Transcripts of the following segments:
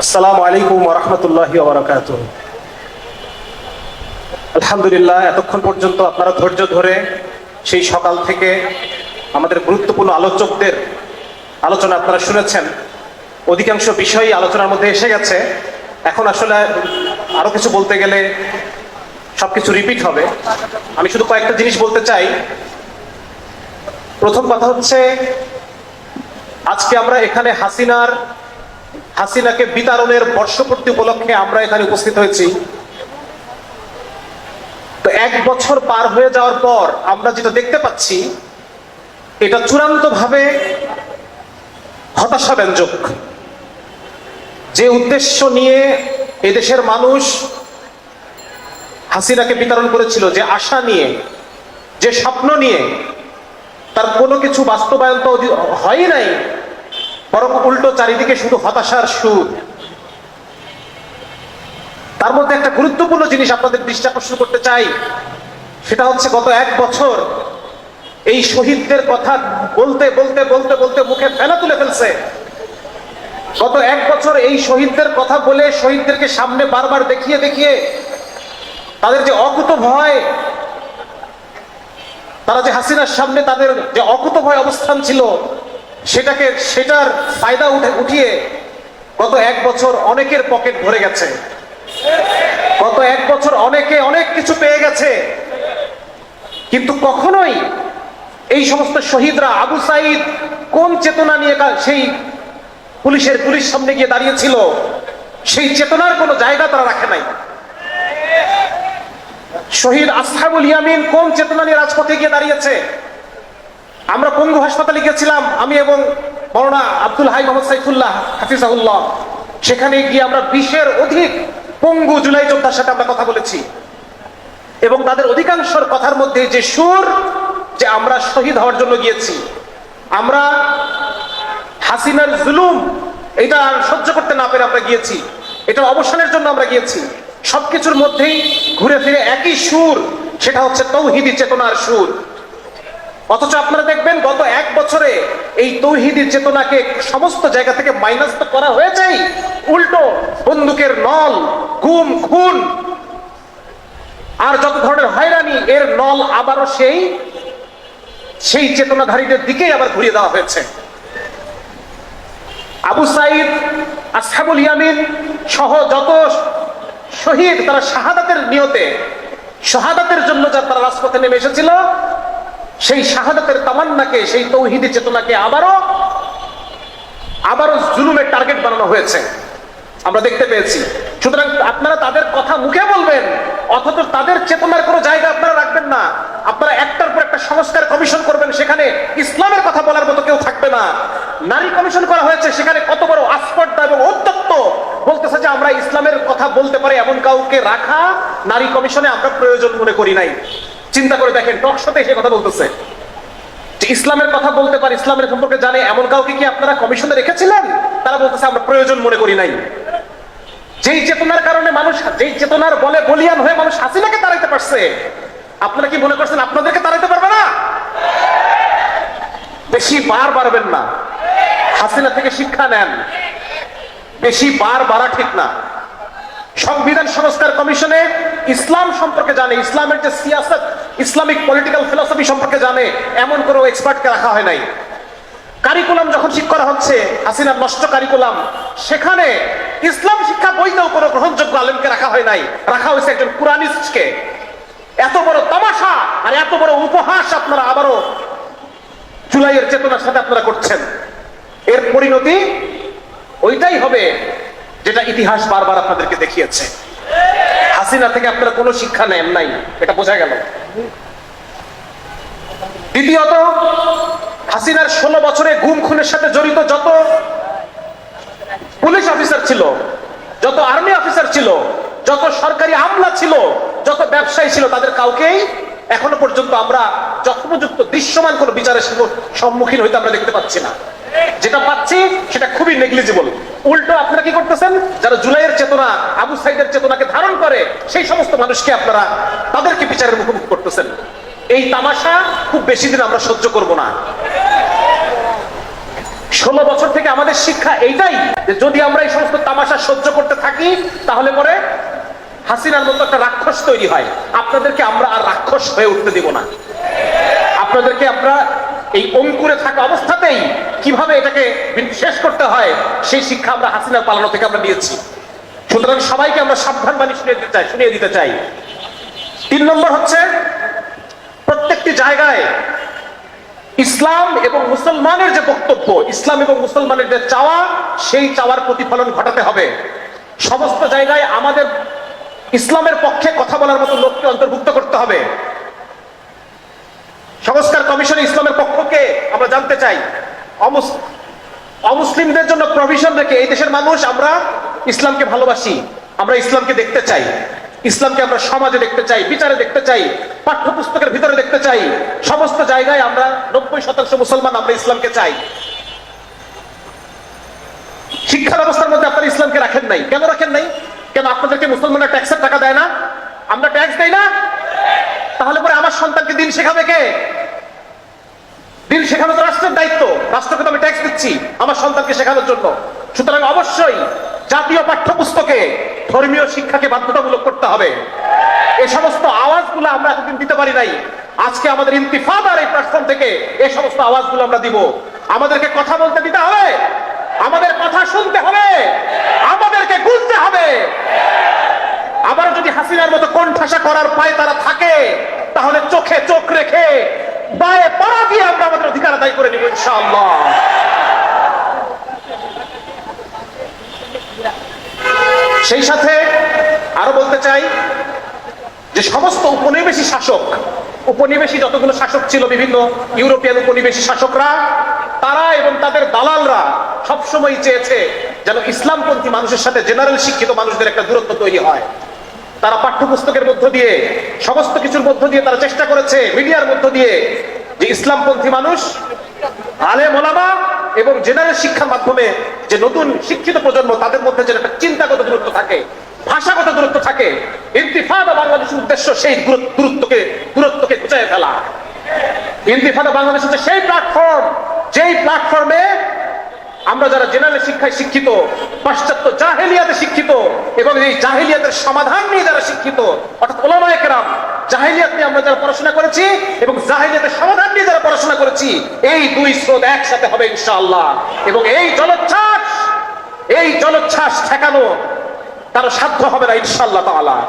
আসসালামু আলাইকুম রহমতুল্লাহি ওবরাকাত আলহামদুলিল্লাহ, এতক্ষণ পর্যন্ত আপনারা ধৈর্য ধরে সেই সকাল থেকে আমাদের গুরুত্বপূর্ণ আলোচকদের আলোচনা আপনারা শুনেছেন। অধিকাংশ বিষয়ই আলোচনার মধ্যে এসে গেছে। এখন আসলে আরও কিছু বলতে গেলে সবকিছু রিপিট হবে। আমি শুধু কয়েকটা জিনিস বলতে চাই। প্রথম কথা হচ্ছে, আজকে আমরা এখানে হাসিনার হাসিনাকে বিতাড়নের বর্ষপূর্তি উপলক্ষে আমরা এখানে উপস্থিত হয়েছি। তো এক বছর পার হয়ে যাওয়ার পর আমরা যেটা দেখতে পাচ্ছি, এটা চূড়ান্ত ভাবে হতাশা ব্যঞ্জক যে উদ্দেশ্য নিয়ে এদেশের মানুষ হাসিনাকে বিতরণ করেছিল, যে আশা নিয়ে, যে স্বপ্ন নিয়ে, তার কোনো কিছু বাস্তবায়ন তো হয়ই নাই। বরং উল্টো চারিদিকে শুধু হতাশার সুর। তার মধ্যে একটা গুরুত্বপূর্ণ জিনিস আপনাদের দৃষ্টি আকর্ষণ করতে চাই, সেটা হচ্ছে গত এক বছর এই শহীদদের কথা বলতে বলতে বলতে বলতে মুখে ফেলা তুলে ফেলছে। গত এক বছর এই শহীদদের কথা বলে শহীদদেরকে সামনে বারবার দেখিয়ে দেখিয়ে তাদের যে অকুত ভয়, তারা যে হাসিনার সামনে তাদের যে অকুত ভয় অবস্থান ছিল সেটাকে, সেটার ফায়দা উঠে, উঠিয়ে গত এক বছর অনেকের পকেট ভরে গেছে। গত এক বছর অনেকে অনেক কিছু পেয়ে গেছে। কিন্তু কখনোই এই সমস্ত শহীদরা আবু সাইদ কোন চেতনা নিয়ে সেই পুলিশের পুলিশ সামনে গিয়ে দাঁড়িয়েছিল, সেই চেতনার কোনো জায়গা তারা রাখে নাই। শহীদ আসহাবুল ইয়ামিন কোন চেতনা নিয়ে রাজপথে গিয়ে দাঁড়িয়েছে? আমরা পঙ্গু হাসপাতালে গিয়েছিলাম? আমি এবং মরনা আব্দুল হাই মোহাম্মদ সাইফুল্লাহ হাফিজাহুল্লাহ। সেখানে গিয়ে আমরা বিশের অধিক পঙ্গু জুলাই যোদ্ধার সাথে আমরা কথা বলেছি। এবং তাদের অধিকাংশর কথার মধ্যে যে সুর, যে আমরা শহীদ হওয়ার জন্য গিয়েছি। আমরা হাসিনার জুলুম, এটা সহ্য করতে না পেরে আমরা গিয়েছি। এটা অবসানের জন্য আমরা গিয়েছি। সবকিছুর মধ্যেই ঘুরে ফিরে একই সুর, সেটা হচ্ছে তৌহিদি চেতনার সুর। অথচ আপনারা দেখবেন গত এক বছরে এই তৌহিদি চেতনাকে সমস্ত জায়গা থেকে মাইনাস তো করা হয়েছেই। উল্টো বন্দুকের নল, গুম, খুন। আর যত ধরনের হয়রানি, এর নল আবারও সেই সেই চেতনাধারীদের দিকেই আবার ঘুরিয়ে দেওয়া হয়েছে। আবু সাইদ, আসহাবুল ইয়ামিন সহ যত শহীদ, তারা শাহাদাতের নিয়তে, শাহাদাতের জন্য যা তারা রাজপথে নেমে এসেছিল সেই শাহাদাতের তামান্নাকে, সেই তৌহিদি চেতনাকে আবারও আবারও জুলুমের টার্গেট বানানো হয়েছে। আমরা দেখতে পেয়েছি। সুতরাং আপনারা তাদের কথা মুখে বলবেন, অথচ তাদের চেতনার কোনো জায়গা আপনারা রাখবেন না। আপনারা একটার পর একটা সংস্কার কমিশন করবেন, সেখানে ইসলামের কথা বলার মতো কেউ থাকবে না। নারী কমিশন করা হয়েছে, সেখানে কত বড় আস্পর্ধা এবং ঔদ্ধত্য বলতেছে যে আমরা ইসলামের কথা বলতে পারি, এমন কাউকে রাখা নারী কমিশনে আমরা প্রয়োজন মনে করি নাই। চিন্তা করে দেখেন টকশোতে সে কথা বলতেছে। ইসলামের কথা বলতে পারে, ইসলামের সম্পর্কে জানে, এমন কাউকে কি আপনারা কমিশনে রেখেছিলেন? তারা বলতেছে, আমরা প্রয়োজন মনে করি নাই। যেই চেতনার কারণে মানুষ, যেই চেতনার বলে বলিয়ান হয়ে মানুষ হাসিনাকে তাড়াইতে পারছে, আপনারা কি মনে করছেন আপনাদেরকে তাড়াইতে পারবে না? বেশি বার বাড়বেন না। হাসিনা থেকে শিক্ষা নেন। বেশি বার বাড়া ঠিক না। সংবিধান সংস্কার কমিশনে ইসলাম সম্পর্কে জানে, ইসলামের যে সিয়াসত ইসলামিক পলিটিক্যাল ফিলসফি সম্পর্কে জানে, এমন কোনো এক্সপার্টকে রাখা হয় নাই। কারিকুলাম যখন ঠিক করা হচ্ছে, হাসিনার নষ্ট কারিকুলাম, সেখানে ইসলাম শিক্ষা বইতেও কোনো গ্রহণযোগ্য আলেমকে রাখা হয় নাই। রাখা হয়েছে একজন কুরানিস্টকে এত বড় তামাশা আর এত বড় উপহাস আপনারা আবারও জুলাইয়ের চেতনার সাথে আপনারা করছেন। এর পরিণতি ওইটাই হবে যেটা ইতিহাস বারবার আপনাদেরকে দেখিয়েছে। হাসিনা থেকে আপনারা কোনো শিক্ষা নেন নাই, এটা বোঝা গেল। দ্বিতীয়ত, হাসিনার ষোলো বছরে গুম খুনের সাথে জড়িত যত পুলিশ অফিসার ছিল, যত আর্মি অফিসার ছিল, যত সরকারি আমলা ছিল, যত ব্যবসায়ী ছিল, তাদের কাউকেই এখনও পর্যন্ত আমরা যথোপযুক্ত দৃশ্যমান কোন বিচারের সম্মুখীন হইতে আমরা দেখতে পাচ্ছি না। যেটা পাচ্ছি, সেটা খুবই নেগলিজিবল উল্টো আপনারা কি করতেছেন? যারা জুলাইয়ের চেতনা, আবু সাইদের চেতনাকে ধারণ করে, সেই সমস্ত মানুষকে আপনারা তাদেরকে বিচারের মুখোমুখি করতেছেন। এই তামাশা খুব বেশি দিন আমরা সহ্য করব না। ষোলো বছর থেকে আমাদের শিক্ষা এইটাই যে যদি আমরা এই সমস্ত তামাশা সহ্য করতে থাকি, তাহলে পরে হাসিনার মতো একটা রাক্ষস তৈরি হয়। আপনাদেরকে আমরা আর রাক্ষস হয়ে উঠতে দিব না। আপনাদেরকে আমরা এই অঙ্কুরে থাকা অবস্থাতেই কীভাবে এটাকে শেষ করতে হয়, সেই শিক্ষা আমরা হাসিনার পালানো থেকে আমরা নিয়েছি। সুতরাং সবাইকে আমরা সাবধান বাণী শুনিয়ে দিতে চাই, শুনিয়ে দিতে চাই। তিন নম্বর হচ্ছে, প্রত্যেকটি জায়গায় ইসলাম এবং মুসলমানের যে বক্তব্য, ইসলাম এবং মুসলমানের যে চাওয়া, সেই চাওয়ার প্রতিফলন ঘটাতে হবে। সমস্ত জায়গায় আমাদের ইসলামের পক্ষে কথা বলার মতো লোককে অন্তর্ভুক্ত করতে হবে। সংস্কার কমিশনে ইসলামের পক্ষকে আমরা জানতে চাই। অমুস- অমুসলিমদের জন্য প্রভিশন রেখে এই দেশের মানুষ আমরা ইসলামকে ভালোবাসি, আমরা ইসলামকে দেখতে চাই। ইসলামকে আমরা সমাজে দেখতে চাই, বিচারে দেখতে চাই, পাঠ্যপুস্তকের ভিতরে দেখতে চাই। সমস্ত জায়গায় আমরা নব্বই শতাংশ মুসলমান আমরা ইসলামকে চাই। শিক্ষা ব্যবস্থার মধ্যে আপনারা ইসলামকে রাখেন নাই। কেন রাখেন নাই? কেন আপনাদেরকে মুসলমানরা ট্যাক্সের টাকা দেয় না? আমরা ট্যাক্স দেই না? তাহলে পরে আমার সন্তানকে দিন শেখাবে কে? দিন শেখানো তো রাষ্ট্রের দায়িত্ব। রাষ্ট্রকে তো আমি ট্যাক্স দিচ্ছি আমার সন্তানকে শেখানোর জন্য। সুতরাং অবশ্যই জাতীয় পাঠ্যপুস্তকে ধর্মীয় শিক্ষাকে বাধ্যতামূলক করতে হবে। এ সমস্ত আওয়াজগুলো আমরা এতদিন দিতে পারি নাই। আজকে আমাদের ইন্তিফাদার এই প্ল্যাটফর্ম থেকে এই সমস্ত আওয়াজগুলো আমরা দিব। আমাদেরকে কথা বলতে দিতে হবে। আমাদের কথা শুনতে হবে। আমাদেরকে বুঝতে হবে। হাসিনার মতো কোণঠাসা করার পায় তারা থাকে, তাহলে চোখে চোখ রেখে বায়ে পাড়া দিয়ে আমরা আমাদের অধিকার আদায় করে নিব ইনশাআল্লাহ। সেই সাথে আরও বলতে চাই যে সমস্ত উপনিবেশী শাসক, উপনিবেশী যতগুলো শাসক ছিল বিভিন্ন ইউরোপিয়ান উপনিবেশী শাসকরা, তারা এবং তাদের দালালরা সবসময় চেয়েছে যেন ইসলামপন্থী মানুষের সাথে জেনারেল শিক্ষিত মানুষদের একটা দূরত্ব তৈরি হয়। তারা পাঠ্যপুস্তকের মধ্য দিয়ে, সমস্ত কিছুর মধ্য দিয়ে তারা চেষ্টা করেছে, মিডিয়ার মধ্য দিয়ে, যে ইসলামপন্থী মানুষ আলে মোলামা এবং জেনারেল শিক্ষার মাধ্যমে যে নতুন শিক্ষিত প্রজন্ম, তাদের মধ্যে যে একটা চিন্তাগত দূরত্ব থাকে, ভাষাগত দূরত্ব থাকে, ইন্তিফাদা বাংলাদেশের উদ্দেশ্য সেই দূর- দূরত্বকে দূরত্বকে ঘুচায় ফেলা। ইন্তিফাদা বাংলাদেশ হচ্ছে সেই প্ল্যাটফর্ম যেই প্ল্যাটফর্মে আমরা যারা জেনারেল শিক্ষায় শিক্ষিত, পাশ্চাত্য জাহেলিয়াতে শিক্ষিত, এবং এই জাহেলিয়াতের সমাধান নিয়ে যারা শিক্ষিত, অর্থাৎ ওলামায়ে কেরাম, জাহেলিয়াত নিয়ে আমরা যারা পড়াশোনা করেছি এবং জাহেলিয়াতের সমাধান নিয়ে যারা পড়াশোনা করেছি, এই দুই স্রোত একসাথে হবে ইনশাআল্লাহ। এবং এই জলোচ্ছ্বাস এই জলোচ্ছ্বাস ঠেকানো তার সাধ্য হবে না ইনশাআল্লাহ তাআলা।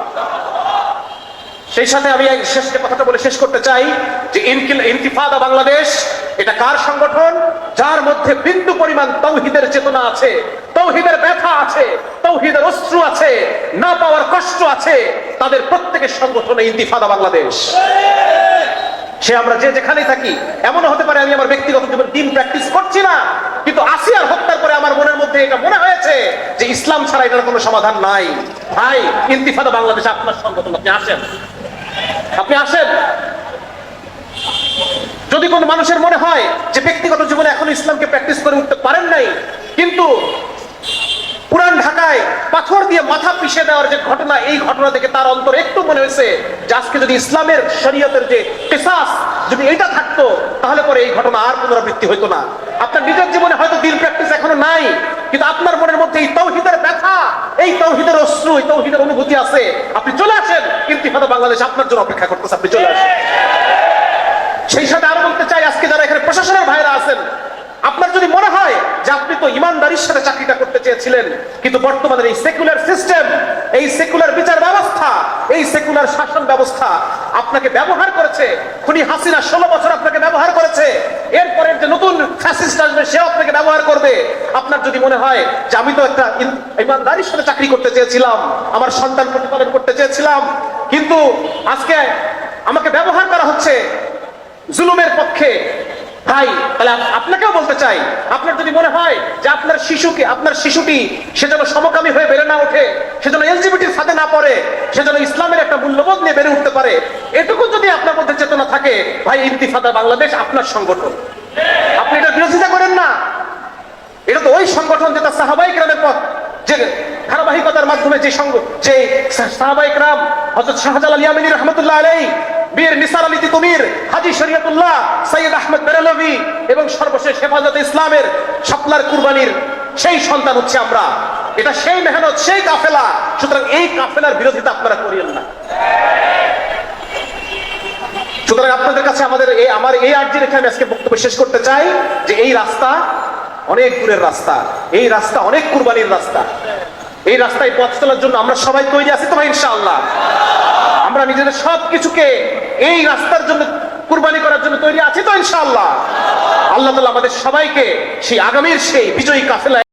সেই সাথে আমি এই শেষ কথাটা বলে শেষ করতে চাই যে ইনকিল- ইন্তিফাদা বাংলাদেশ এটা কার সংগঠন? যার মধ্যে বিন্দু পরিমাণ তৌহিদের চেতনা আছে, তৌহিদের ব্যথা আছে, তৌহিদের অশ্রু আছে, না পাওয়ার কষ্ট আছে, তাদের প্রত্যেকের সংগঠনে ইন্তিফাদা বাংলাদেশ। সে আমরা যে যেখানেই থাকি, এমনও হতে পারে আমি আমার ব্যক্তিগত জীবনে দিন প্র্যাকটিস করছি না, কিন্তু আসিয়ার হত্যার পরে আমার মনের মধ্যে এটা মনে হয়েছে যে ইসলাম ছাড়া এটার কোনো সমাধান নাই। ভাই, ইন্তিফাদা বাংলাদেশ আপনার সংগঠন, আপনি আসেন। আপনি আসেন। যদি কোনো মানুষের মনে হয় যে ব্যক্তিগত জীবনে এখন ইসলামকে প্র্যাকটিস করে উঠতে পারেন নাই, কিন্তু পুরান ঢাকায় পাথর দিয়ে মাথা পিষে দেওয়ার যে ঘটনা, এই ঘটনা থেকে তার অন্তর একটু মনে হয়েছে যে আজকে যদি ইসলামের শরীয়তের যে কেসাস যদি এটা থাকতো, তাহলে পরে এই ঘটনা আর পুনরাবৃত্তি হতো না। আপনার নিজের জীবনে হয়তো দিন প্র্যাকটিস এখনও নাই, কিন্তু আপনার মনের মধ্যে এই তৌহিদের ব্যথা, এই তৌহিদের অশ্রু, এই তৌহিদের অনুভূতি আছে। আপনি চলে আসেন, কিন্তু হয়তো বাংলাদেশ আপনার জন্য অপেক্ষা করতেছে, আপনি চলে আসেন সেই সাথে আরও বলতে চাই আজকে যারা এখানে প্রশাসনের ভাইরা আছেন। আপনার যদি মনে হয় যে আপনি তো ইমানদারির সাথে চাকরিটা করতে চেয়েছিলেন, কিন্তু বর্তমানের এই সেকুলার সিস্টেম, এই সেকুলার বিচার ব্যবস্থা, এই সেকুলার শাসন ব্যবস্থা আপনাকে ব্যবহার করেছে, খুনি হাসিনা ষোলো বছর আপনাকে ব্যবহার করেছে এরপরে যে নতুন ফ্যাসিস্ট আসবে সেও আপনাকে ব্যবহার করবে। আপনার যদি মনে হয় যে আমি তো একটা ইমানদারির সাথে চাকরি করতে চেয়েছিলাম, আমার সন্তান প্রতিপালন করতে চেয়েছিলাম, কিন্তু আজকে আমাকে ব্যবহার করা হচ্ছে জুলুমের পক্ষে ভাই তাহলে আপ- আপনাকেও বলতে চাই, আপনার যদি মনে হয় যে আপনার শিশুকে, আপনার শিশুটি সে যেন সমকামী হয়ে বেড়ে না ওঠে, সে যেন এলজিবিটির সাথে না পড়ে, সে যেন ইসলামের একটা মূল্যবোধ নিয়ে বেড়ে উঠতে পারে, এটুকু যদি আপনার মধ্যে চেতনা থাকে, ভাই ইন্তিফাদা বাংলাদেশ আপনার সংগঠন। আপনি এটা বিরোধিতা করেন না। এটা তো ওই সংগঠন যেটা সাহাবাহিক রামের পথ, যে ধারাবাহিকতার মাধ্যমে যে সঙ্গ যে সাহাবাহিক রাম হজরত শাহজালাল ইয়ামিনী রহমতুল্লাহ আলাই বীর নিসার আলী তিতুমির, হাজি শরিয়তুল্লাহ সৈয়দ আহমেদ বেরেলভি এবং সর্বশেষ হেফাজতে ইসলামের শাপলার কুরবানির সেই সন্তান হচ্ছে আমরা। এটা সেই মেহনত, সেই কাফেলা। সুতরাং এই কাফেলার বিরোধিতা আপনারা করিয়েন না। সুতরাং আপনাদের কাছে আমাদের এই, আমার এই আর্জি রেখে আমি আজকে বক্তব্য শেষ করতে চাই যে এই রাস্তা অনেক দূরের রাস্তা। এই রাস্তা অনেক কুরবানির রাস্তা। এই রাস্তায় পথ চলার জন্য আমরা সবাই তৈরি আছি তো ভাই, ইনশাআল্লাহ। আমরা নিজেদের সব কিছুকে এই রাস্তার জন্য কুরবানি করার জন্য তৈরি আছি তো ইনশাল্লাহ আল্লাহ তালা আমাদের সবাইকে সেই আগামীর সেই বিজয়ী কাফেলায়